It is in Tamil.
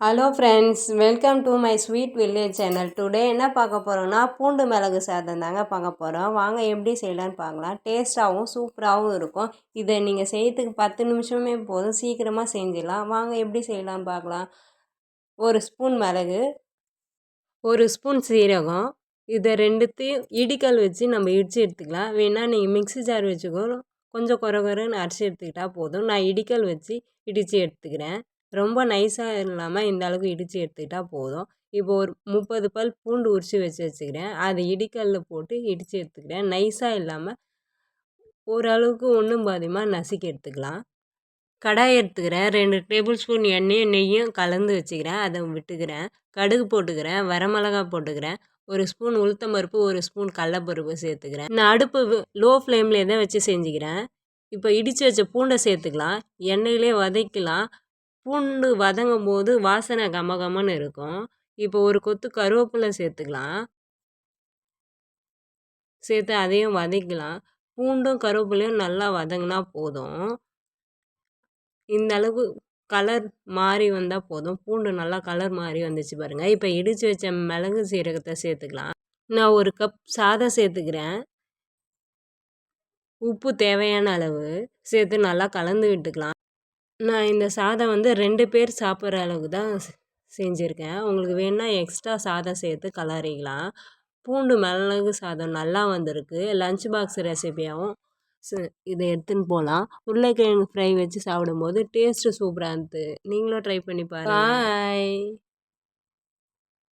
Hello friends welcome to my sweet village channel today என்ன பார்க்க போகிறோம்னா பூண்டு மிளகு சாதம் தாங்க பார்க்க போகிறோம் வாங்க எப்படி செய்யலான்னு பார்க்கலாம். டேஸ்ட்டாகவும் சூப்பராகவும் இருக்கும். இதை நீங்கள் செய்யறதுக்கு பத்து நிமிஷமே போதும். சீக்கிரமாக செஞ்சிடலாம். வாங்க எப்படி செய்யலாம் பார்க்கலாம். ஒரு ஸ்பூன் மிளகு ஒரு ஸ்பூன் சீரகம். இதை ரெண்டுத்தையும் இடிக்கல் வச்சு நம்ம இடித்து எடுத்துக்கலாம். வேணால் நீங்கள் மிக்ஸி ஜார் வச்சுக்கோ. கொஞ்சம் குறை குறைன்னு அரைச்சி எடுத்துக்கிட்டால் போதும். நான் இடிக்கல் வச்சு இடித்து எடுத்துக்கிறேன். ரொம்ப நைஸாக இல்லாமல் இந்த அளவுக்கு இடித்து எடுத்துக்கிட்டால் போதும். இப்போ ஒரு முப்பது பல் பூண்டு உரித்து வச்சு வச்சுக்கிறேன். அதை இடிக்கல்ல போட்டு இடித்து எடுத்துக்கிறேன். நைஸாக இல்லாமல் ஓரளவுக்கு ஒன்றும் பாதியமாக நசுக்கி எடுத்துக்கலாம். கடாய் எடுத்துக்கிறேன். ரெண்டு டேபிள் ஸ்பூன் எண்ணெயும் நெய்யும் கலந்து வச்சுக்கிறேன். அதை விட்டுக்கிறேன். கடுகு போட்டுக்கிறேன். வரமிளகா போட்டுக்கிறேன். ஒரு ஸ்பூன் உளுத்தம் பருப்பு ஒரு ஸ்பூன் கடலப்பருப்பு சேர்த்துக்கிறேன். நான் அடுப்பு லோ ஃப்ளேம்லேயே தான் வச்சு செஞ்சுக்கிறேன். இப்போ இடித்து வச்ச பூண்டை சேர்த்துக்கலாம். எண்ணெயிலே வதக்கலாம். பூண்டு வதங்கும் போது வாசனை கமகமன்னு இருக்கும். இப்போ ஒரு கொத்து கருவேப்பிலை சேர்த்துக்கலாம். சேர்த்து அதையும் வதக்கலாம் பூண்டும் கருவேப்பிலையும் நல்லா வதங்கினா போதும். இந்த அளவு கலர் மாறி வந்தால் போதும். பூண்டு நல்லா கலர் மாறி வந்துச்சு பாருங்கள் இப்போ இடித்து வச்ச மிளகு சீரகத்தை சேர்த்துக்கலாம். நான் ஒரு கப் சாதம் சேர்த்துக்கிறேன். உப்பு தேவையான அளவு சேர்த்து நல்லா கலந்து விட்டுக்கலாம். நான் இந்த சாதம் வந்து ரெண்டு பேர் சாப்பிட்ற அளவுக்கு தான் செஞ்சுருக்கேன். உங்களுக்கு வேணுன்னா எக்ஸ்ட்ரா சாதம் சேர்த்து கலரிக்கலாம். பூண்டு மிளகு சாதம் நல்லா வந்திருக்கு. லஞ்ச் பாக்ஸ் ரெசிபியாகவும் இதை எடுத்துன்னு போகலாம் உருளைக்கிழங்கு ஃப்ரை வச்சு சாப்பிடும்போது டேஸ்ட்டு சூப்பராக இருந்தது. நீங்களும் ட்ரை பண்ணி பாருங்கள் பாய்